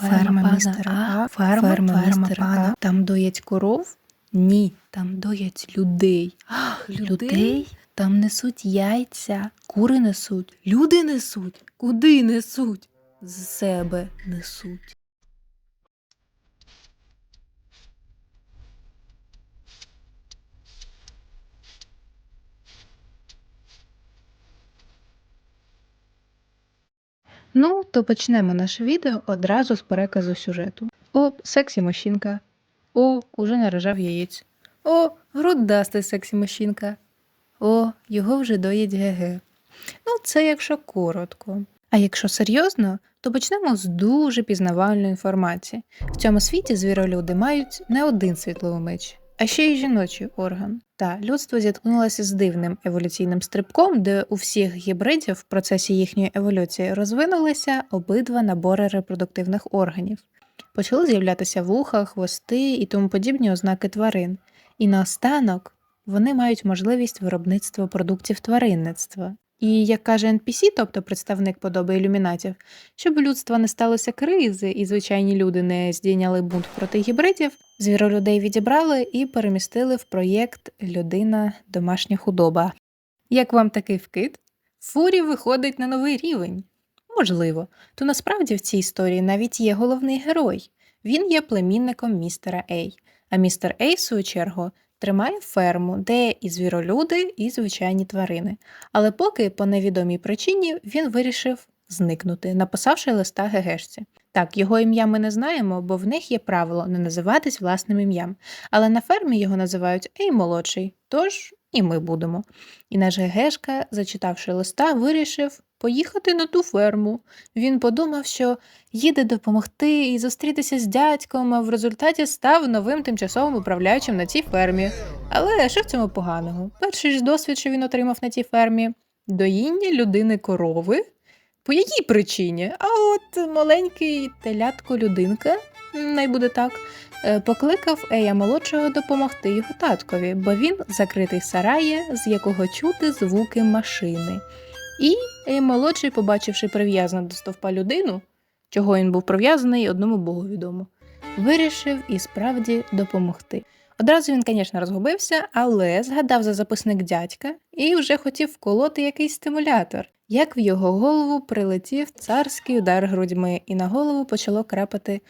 Ферма містера А, ферма, містера А. Там доять коров? Ні, там доять людей. людей? Там несуть яйця, кури несуть, люди несуть. Куди несуть? З себе несуть. Ну, то почнемо наше відео одразу з переказу сюжету. О, сексі мужчинка. О, уже наражав яєць. О, грудастий сексі мужчинка. О, його вже доїть ГГ. Ну, це якщо коротко. А якщо серйозно, то почнемо з дуже пізнавальної інформації. В цьому світі звіролюди мають не один світловий меч, а ще й жіночий орган. Та людство зіткнулося з дивним еволюційним стрибком, де у всіх гібридів в процесі їхньої еволюції розвинулися обидва набори репродуктивних органів. Почали з'являтися вуха, хвости і тому подібні ознаки тварин. І наостанок вони мають можливість виробництва продуктів тваринництва. І як каже NPC, тобто представник подоби ілюмінатів, щоб у людства не сталося кризи і звичайні люди не здійняли бунт проти гібридів, звіролюдей відібрали і перемістили в проєкт Людина домашня худоба. Як вам такий вкид? Фурі виходить на новий рівень. Можливо, то насправді в цій історії навіть є головний герой. Він є племінником містера Ей. А містер Ей, в свою чергу, тримає ферму, де і звіролюди, і звичайні тварини. Але поки по невідомій причині він вирішив зникнути, написавши листа Гегешці. Так, його ім'я ми не знаємо, бо в них є правило не називатись власним ім'ям. Але на фермі його називають Ей молодший, тож і ми будемо. І наш ГГшка, зачитавши листа, вирішив поїхати на ту ферму. Він подумав, що їде допомогти і зустрітися з дядьком, а в результаті став новим тимчасовим управляючим на цій фермі. Але що в цьому поганого? Перший ж досвід, що він отримав на цій фермі доїння людини корови. По якій причині? А от маленький телятко людинка, най буде так, е, покликав Ея молодшого допомогти його таткові, бо він закритий в сараї, з якого чути звуки машини. І Ей молодший, побачивши прив'язану до стовпа людину, чого він був прив'язаний, одному богу відомо, вирішив і справді допомогти. Одразу він, звісно, розгубився, але згадав за записник дядька і вже хотів вколоти якийсь стимулятор. Як в його голову прилетів царський удар грудьми, і на голову почало крапати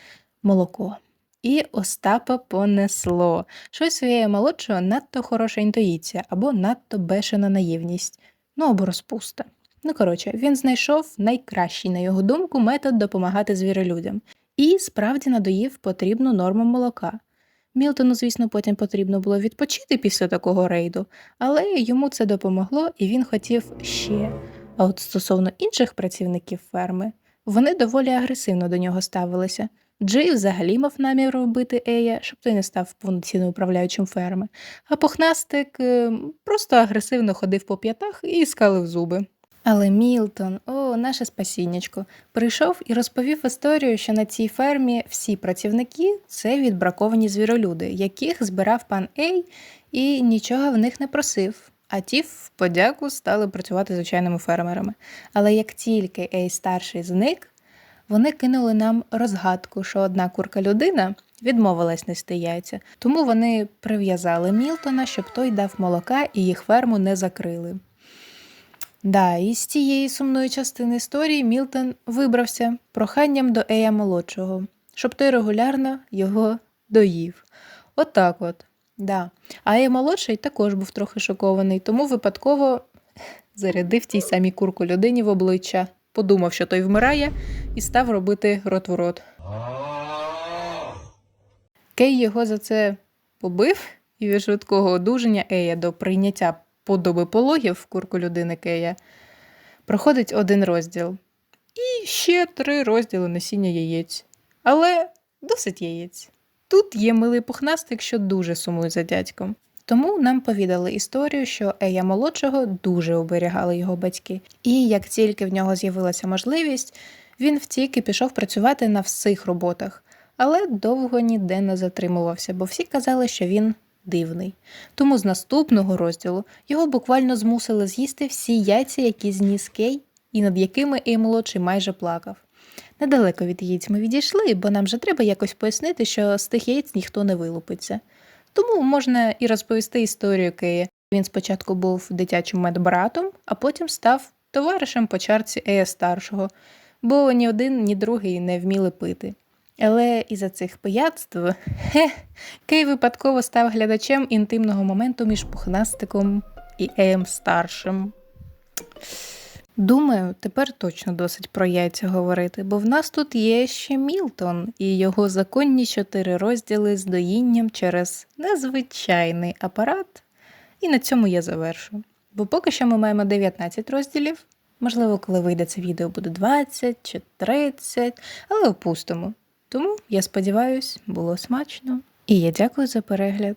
молоко. І Остапа понесло. Щось у молодшого надто хороша інтуїція або надто бешена наївність, ну або розпуста. Ну, коротше, він знайшов найкращий, на його думку, метод допомагати звіролюдям і справді надоїв потрібну норму молока. Мілтону, звісно, потім потрібно було відпочити після такого рейду, але йому це допомогло, і він хотів ще. А от стосовно інших працівників ферми, вони доволі агресивно до нього ставилися. Джей взагалі мав намір вбити Ея, щоб той не став повноцінним управляючим ферми, а пухнастик е, просто агресивно ходив по п'ятах і скалив зуби. Але Мілтон, о, наше спасіннячко, прийшов і розповів історію, що на цій фермі всі працівники це відбраковані звіролюди, яких збирав пан Ей і нічого в них не просив. А ті в подяку стали працювати звичайними фермерами. Але як тільки Ей старший зник, вони кинули нам розгадку, що одна курка людина відмовилась нести яйця, тому вони прив'язали Мілтона, щоб той дав молока і їх ферму не закрили. Да, і з цієї сумної частини історії Мілтон вибрався проханням до Ея молодшого, щоб той регулярно його доїв. Отак от, Да. А Ей молодший також був трохи шокований, тому випадково зарядив тій самій курку людині в обличчя, подумав, що той вмирає, і став робити рот в рот. Кей його за це побив, і від швидкого одужання Ея до прийняття подоби пологів в курку людини Кея проходить один розділ. І ще три розділи носіння яєць. Але досить яєць. Тут є милий пухнастик, що дуже сумує за дядьком. Тому нам повідали історію, що Ея молодшого дуже оберігали його батьки. І як тільки в нього з'явилася можливість, він втік і пішов працювати на всіх роботах, але довго ніде не затримувався, бо всі казали, що він дивний. Тому з наступного розділу його буквально змусили з'їсти всі яйця, які зніс Кей, і над якими Ей молодший майже плакав. Недалеко від яєць ми відійшли, бо нам же треба якось пояснити, що з тих яєць ніхто не вилупиться. Тому можна і розповісти історію Кея. Він спочатку був дитячим медбратом, а потім став товаришем по чарці Ея старшого, бо ні один, ні другий не вміли пити. Але із-за цих пияцтв хе, Кей випадково став глядачем інтимного моменту між пухнастиком і Еєм старшим. Думаю, тепер точно досить про яйця говорити, бо в нас тут є ще Мілтон і його законні чотири розділи з доїнням через незвичайний апарат. І на цьому я завершу. Бо поки що ми маємо 19 розділів. Можливо, коли вийде це відео, буде 20 чи 30, але опустимо. Тому я сподіваюсь, було смачно. І я дякую за перегляд.